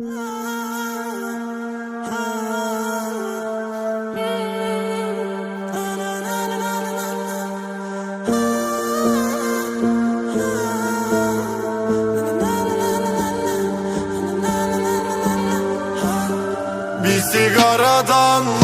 Bir sigaradan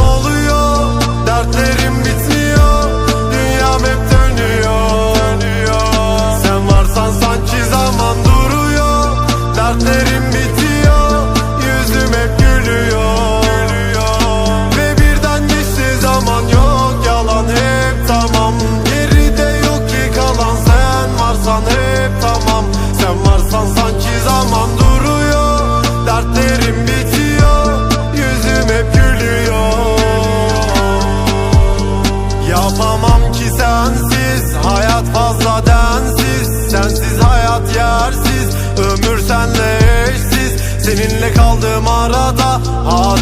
Ömür senle eşsiz. Seninle kaldığım arada Hatıralar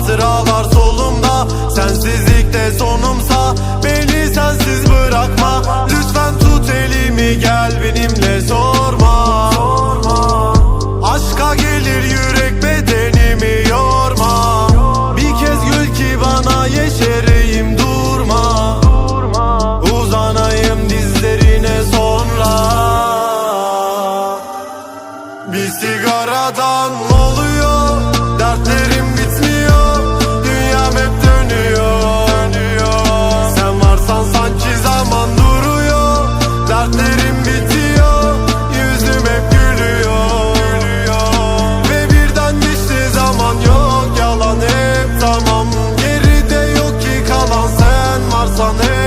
Bir sigaradan oluyor. Dertlerim bitmiyor. Dünyam hep dönüyor, dönüyor. Sen varsan sanki zaman duruyor. Dertlerim bitiyor. Yüzüm hep gülüyor, gülüyor. Ve birden geçti zaman yok. Yalan hep tamam. Geride yok ki kalan sen varsan hep